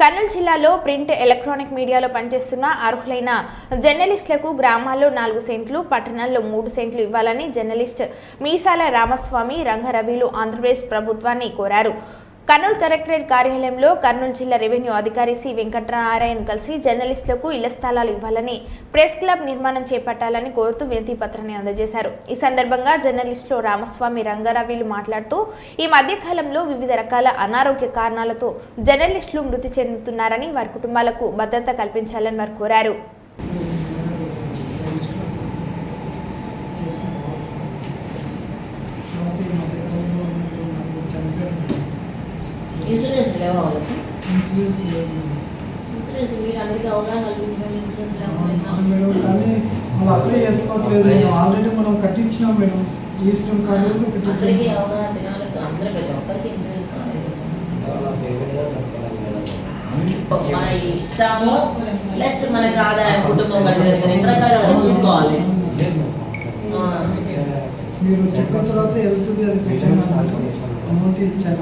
కర్నూలు జిల్లాలో print electronic మీడియాలో పనిచేస్తున్న అర్హులైన జర్నలిస్టులకు గ్రామాల్లో నాలుగు సెంట్లు పట్టణాల్లో మూడు సెంట్లు ఇవ్వాలని జర్నలిస్ట్ మీసాల రామస్వామి రంగరవిలు ఆంధ్రప్రదేశ్ ప్రభుత్వాన్ని కోరారు. కర్నూలు కలెక్టరేట్ కార్యాలయంలో కర్నూలు జిల్లా రెవెన్యూ అధికారి సి వెంకటనారాయణ కలిసి జర్నలిస్టులకు ఇళ్ళ స్థలాలు ఇవ్వాలని ప్రెస్ క్లబ్ నిర్మాణం చేపట్టాలని కోరుతూ వినతి పత్రాన్ని అందజేశారు. ఈ సందర్భంగా జర్నలిస్టులు రామస్వామి రంగారావులు మాట్లాడుతూ ఈ మధ్యకాలంలో వివిధ రకాల అనారోగ్య కారణాలతో జర్నలిస్టులు మృతి చెందుతున్నారని వారి కుటుంబాలకు భద్రత కల్పించాలని వారు కోరారు చేసి తర్వాత ఈ మధ్యకాలంలో నాకు చనిపోయారు ఇన్సూరెన్స్ లేవా వాళ్ళకి? ఇన్సూరెన్స్ లేదు. ఇన్సూరెన్స్ అందరికీ అవగాహన కల్పించిన ఇన్సూరెన్స్ లేవా కానీ వాళ్ళు అప్లై చేసుకోవట్లేదు. ఆల్రెడీ మనం కట్టించినాం మేడం. ఈస్టర్న్ కార్డు అందరికీ అవగాహన జనాలకు అందరూ ప్రతి ఒక్కరికి ఇన్సూరెన్స్ కావాలి మన ఇష్టము ప్లస్ మనకి ఆదాయం కుటుంబం గడిపే రెండు రకాలుగా కదా చూసుకోవాలి. మీరు చెప్పిన తర్వాత వెళ్తుంది అది పెట్టాను. అమౌంట్ ఇచ్చారు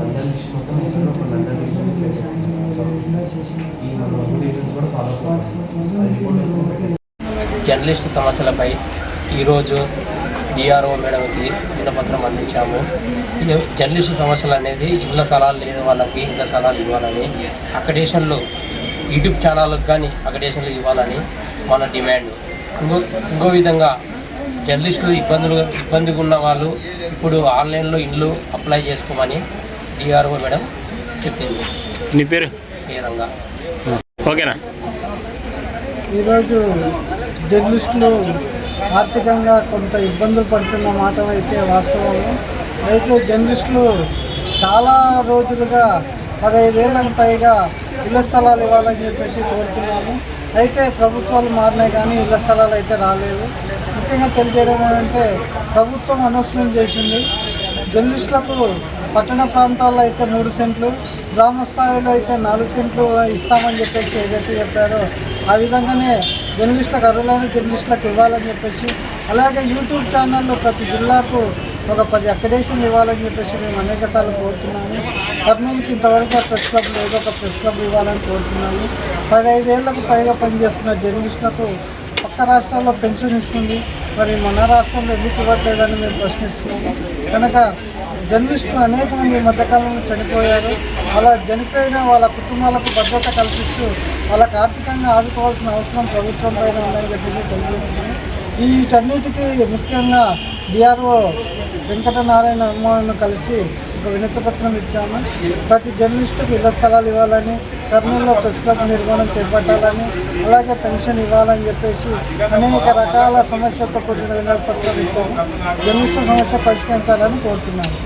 జర్నలిస్టు సమస్యలపై ఈరోజు డిఆర్ఓ మేడంకి విన్నపత్రం అందించాము ఈ జర్నలిస్టు సమస్యలు అనేది ఇళ్ళ స్థలాలు లేని వాళ్ళకి ఇళ్ళ స్థలాలు ఇవ్వాలని అకడేషన్లు యూట్యూబ్ ఛానళ్ళకు కానీ అకడేషన్లు ఇవ్వాలని మన డిమాండ్ ఇంకో ఇంకో విధంగా జర్నలిస్టులు ఇబ్బందులు ఇబ్బందిగా ఉన్న వాళ్ళు ఇప్పుడు ఆన్లైన్లో ఇల్లు అప్లై చేసుకోమని డిఆర్ఓ మేడం చెప్పింది. నీ పేరు? ఓకేనా? ఈరోజు జర్నలిస్టులు ఆర్థికంగా కొంత ఇబ్బందులు పడుతున్న మాట అయితే వాస్తవము. అయితే జర్నలిస్టులు చాలా రోజులుగా పదహైదేళ్ళకు పైగా ఇళ్ళ స్థలాలు ఇవ్వాలని చెప్పేసి కోరుతున్నాము. అయితే ప్రభుత్వాలు మారినాయి కానీ ఇళ్ళ స్థలాలు అయితే రాలేదు. ముఖ్యంగా తెలియజేయడం ఏంటంటే ప్రభుత్వం అనౌన్స్మెంట్ చేసింది. జర్నలిస్టులకు పట్టణ ప్రాంతాల్లో అయితే మూడు సెంట్లు గ్రామ స్థాయిలో అయితే నాలుగు సెంట్లు ఇస్తామని చెప్పేసి ఏదైతే చెప్పారో ఆ విధంగానే జర్నలిస్టులకు అర్హులైన జర్నలిస్టులకు ఇవ్వాలని చెప్పేసి అలాగే యూట్యూబ్ ఛానల్లో ప్రతి జిల్లాకు ఒక పది అక్కడేషన్ ఇవ్వాలని చెప్పేసి మేము అనేక సార్లు కోరుతున్నాము. కర్నూలుకి ఇంతవరకు ఆ ప్రెస్ క్లబ్ లేదు ఒక ప్రెస్ క్లబ్ ఇవ్వాలని కోరుతున్నాము. పదహైదేళ్ళకు పైగా పనిచేస్తున్న జర్నలిస్టులకు పక్క రాష్ట్రాల్లో పెన్షన్ ఇస్తుంది. మరి మన రాష్ట్రంలో ఎందుకు ఇవ్వట్లేదని మేము ప్రశ్నిస్తున్నాము. కనుక జర్నలిస్టులు అనేక మంది ఈ మధ్యకాలంలో చనిపోయారు. అలా చనిపోయిన వాళ్ళ కుటుంబాలకు భద్రత కల్పిస్తూ వాళ్ళకి ఆర్థికంగా ఆదుకోవాల్సిన అవసరం ప్రభుత్వం పైన ఉందని చెప్పేసి తెలియజేస్తున్నాము. వీటన్నిటికీ ముఖ్యంగా డిఆర్ఓ వెంకటనారాయణ అమ్మాలను కలిసి ఒక వినతి పత్రం ఇచ్చాము. ప్రతి జర్నలిస్టుకు ఇళ్ళ స్థలాలు ఇవ్వాలని కర్నూలులో ప్రెస్ క్లబ్ నిర్మాణం చేపట్టాలని అలాగే పెన్షన్ ఇవ్వాలని చెప్పేసి అనేక రకాల సమస్యలతో కూడిన వినతి పత్రం ఇచ్చాము. జర్నలిస్టుల సమస్య పరిష్కరించాలని కోరుతున్నాను